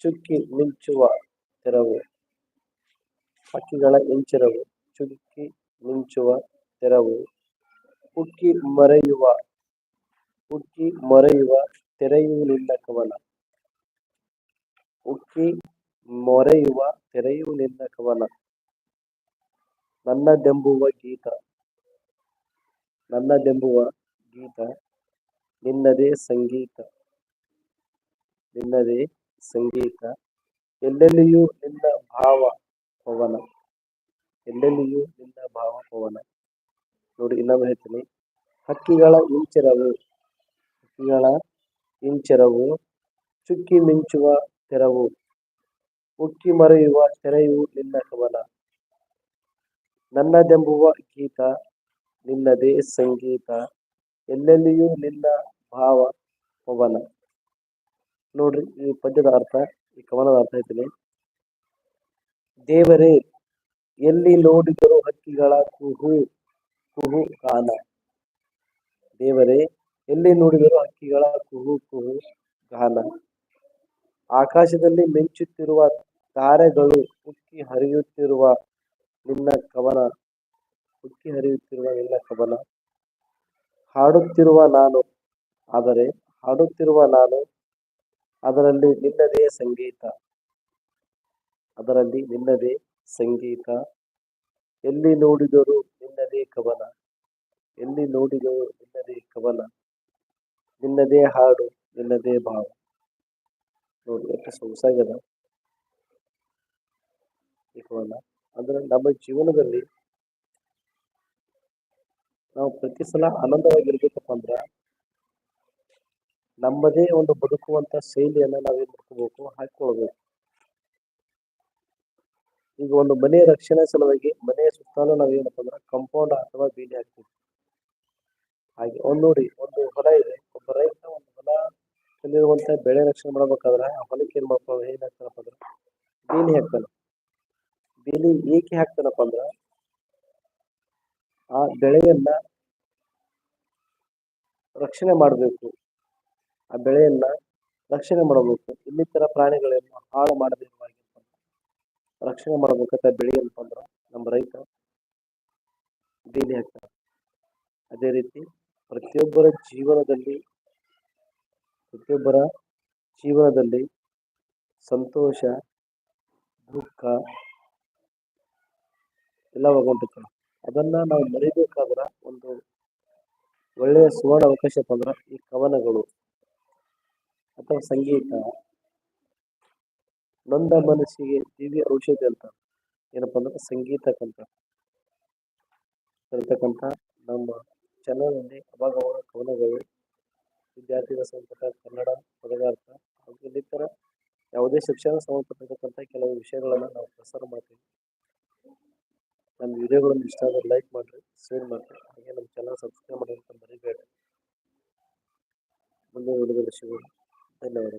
ಚುಕ್ಕಿ ಮಿಂಚುವ ತೆರವು. ಹಕ್ಕಿಗಳ ಇಂಚಿರವು ಚುಕ್ಕಿ ಮಿಂಚುವ ತೆರವು. ಉಕ್ಕಿ ಮರೆಯುವ, ಉಕ್ಕಿ ಮೊರೆಯುವ ತೆರೆಯು ನಿನ್ನ ಕವನ ಉಕ್ಕಿ ಮೊರೆಯುವ ತೆರೆಯು ನಿನ್ನ ಕವನ ನನ್ನದೆಂಬುವ ಗೀತ. ನನ್ನದೆಂಬುವ ಗೀತ. ನಿನ್ನದೇ ಸಂಗೀತ. ನಿನ್ನದೇ ಸಂಗೀತ, ಎಲ್ಲೆಲ್ಲಿಯೂ ನಿನ್ನ ಭಾವ ಪವನ, ಎಲ್ಲೆಲ್ಲಿಯೂ ನಿನ್ನ ಭಾವ ಪವನ. ನೋಡಿ ಇನ್ನೊಮ್ಮೆ ಹೇಳ್ತೀನಿ. ಹಕ್ಕಿಗಳ ಇಂಚರವು ಹಕ್ಕಿಗಳ ಇಂಚರವು, ಚುಕ್ಕಿ ಮಿಂಚುವ ತೆರವು, ಉಕ್ಕಿ ಮರೆಯುವ ತೆರೆಯು ನಿನ್ನ ಕವನ. ನನ್ನದೆಂಬುವ ಗೀತ, ನಿನ್ನದೇ ಸಂಗೀತ, ಎಲ್ಲೆಲ್ಲಿಯೂ ನಿನ್ನ ಭಾವ ಪವನ. ನೋಡ್ರಿ ಈ ಪದ್ಯದ ಅರ್ಥ, ಈ ಕವನದ ಅರ್ಥ ಹೇಳ್ತೀನಿ ದೇವರೇ, ಎಲ್ಲಿ ನೋಡಿದರು ಹಕ್ಕಿಗಳ ಕುಹು ಕುಹು ಗಾನ ದೇವರೇ, ಎಲ್ಲಿ ನೋಡಿದರು ಹಕ್ಕಿಗಳ ಕುಹು ಕುಹು ಗಾನ. ಆಕಾಶದಲ್ಲಿ ಮಿಂಚುತ್ತಿರುವ ತಾರೆಗಳು ಉಕ್ಕಿ ಹರಿಯುತ್ತಿರುವ ನಿನ್ನ ಕವನ. ಉಕ್ಕಿ ಹರಿಯುತ್ತಿರುವ ನಿನ್ನ ಕವನ. ಹಾಡುತ್ತಿರುವ ನಾನು, ಆದರೆ ಹಾಡುತ್ತಿರುವ ನಾನು ಅದರಲ್ಲಿ ನಿನ್ನದೇ ಸಂಗೀತ. ಅದರಲ್ಲಿ ನಿನ್ನದೇ ಸಂಗೀತ. ಎಲ್ಲಿ ನೋಡಿದರು ನಿನ್ನದೇ ಕವನ. ಎಲ್ಲಿ ನೋಡಿದರು ನಿನ್ನದೇ ಕವನ. ನಿನ್ನದೇ ಹಾಡು, ನಿನ್ನದೇ ಭಾವ. ನೋಡಿ, ಎಷ್ಟು ಸೊಗಸಾಗದ. ಈ ಕವನ. ಅಂದ್ರೆ ನಮ್ಮ ಜೀವನದಲ್ಲಿ ನಾವು ಪ್ರತಿ ಸಲ ಆನಂದವಾಗಿರ್ಬೇಕಪ್ಪ ಅಂದ್ರ ನಮ್ಮದೇ ಒಂದು ಬದುಕುವಂತ ಶೈಲಿಯನ್ನ ನಾವೇನ್ ಮಾಡ್ಕೋಬೇಕು? ಹಾಕೊಳ್ಬೇಕು ಈಗ ಒಂದು ಮನೆ ರಕ್ಷಣೆ ಸಲುವಾಗಿ ಮನೆಯ ಸುತ್ತಲೂ ನಾವೇನಪ್ಪ ಅಂದ್ರೆ ಕಂಪೌಂಡ್ ಅಥವಾ ಬೇಲಿ ಹಾಕ್ತೀವಿ. ಹಾಗೆ ಒಂದ್ ನೋಡಿ, ಒಂದು ಹೊಲ ಇದೆ. ಒಬ್ಬ ರೈತ ಒಂದು ಹೊಲ ಬೆಳೆ ರಕ್ಷಣೆ ಮಾಡ್ಬೇಕಾದ್ರೆ ಆ ಹೊಲಕ್ಕೆ ಏನ್ ಮಾಡ್ಕೊ ಏನ್ ಹಾಕ್ತಾನಪ್ಪ ಅಂದ್ರೆ ಬೇಲಿ ಹಾಕ್ತಾನೆ. ಬೇಲಿ ಏಕೆ ಹಾಕ್ತಾನಪ್ಪ ಅಂದ್ರ ಆ ಬೆಳೆಯನ್ನ ರಕ್ಷಣೆ ಮಾಡಬೇಕು. ಆ ಬೆಳೆಯನ್ನ ರಕ್ಷಣೆ ಮಾಡಬೇಕು. ಇನ್ನಿತರ ಪ್ರಾಣಿಗಳನ್ನು ಹಾಳು ಮಾಡದೇ ರಕ್ಷಣೆ ಮಾಡಬೇಕಂತ ಬೆಳೆ ಅಂದ್ರ ನಮ್ಮ ರೈತ ಬೇಲಿ ಹಾಕ್ತಾರೆ ಅದೇ ರೀತಿ ಪ್ರತಿಯೊಬ್ಬರ ಜೀವನದಲ್ಲಿ ಪ್ರತಿಯೊಬ್ಬರ ಜೀವನದಲ್ಲಿ ಸಂತೋಷ, ದುಃಖ ಎಲ್ಲ ಹೊಂಟೈತೆ ಅದನ್ನ ನಾವು ಮರಿಬೇಕಾದ್ರ ಒಂದು ಒಳ್ಳೆಯ ಸುವರ್ಣ ಅವಕಾಶ ಅಂದ್ರೆ ಈ ಕವನಗಳು ಅಥವಾ ಸಂಗೀತ. ನೊಂದ ಮನಸ್ಸಿಗೆ ದಿವ್ಯ ಔಷಧಿ ಅಂತ. ಏನಪ್ಪ ಅಂದ್ರೆ ಸಂಗೀತಕ್ಕಂತ ಇರತಕ್ಕಂಥ ನಮ್ಮ ಚಾನಲ್ನಲ್ಲಿ ಅವಾಗ ಅವಾಗ ಕವನಗಳು ವಿದ್ಯಾರ್ಥಿಗಳ ಸಂಪುಟ, ಕನ್ನಡ, ಪದಗಾರ್ಥ ಹಾಗೂ ಇನ್ನಿತರ ಯಾವುದೇ ಶಿಕ್ಷಣ ಸಂಬಂಧಪಟ್ಟಿರ್ತಕ್ಕಂಥ ಕೆಲವು ವಿಷಯಗಳನ್ನು ನಾವು ಪ್ರಸಾರ ಮಾಡ್ತೀವಿ. ನಮ್ಮ ವಿಡಿಯೋಗಳನ್ನು ಇಷ್ಟ ಆದರೆ ಲೈಕ್ ಮಾಡಿರಿ ಶೇರ್ ಮಾಡಿರಿ, ಹಾಗೆ ನಮ್ಮ ಚಾನಲ್ ಸಬ್ಸ್ಕ್ರೈಬ್ ಅಂತ ಮರಿಬೇಡಿ. ಮುಂದೆ ವಿಡಿಯೋದಲ್ಲಿ ಸಿಗೋಣ. I know.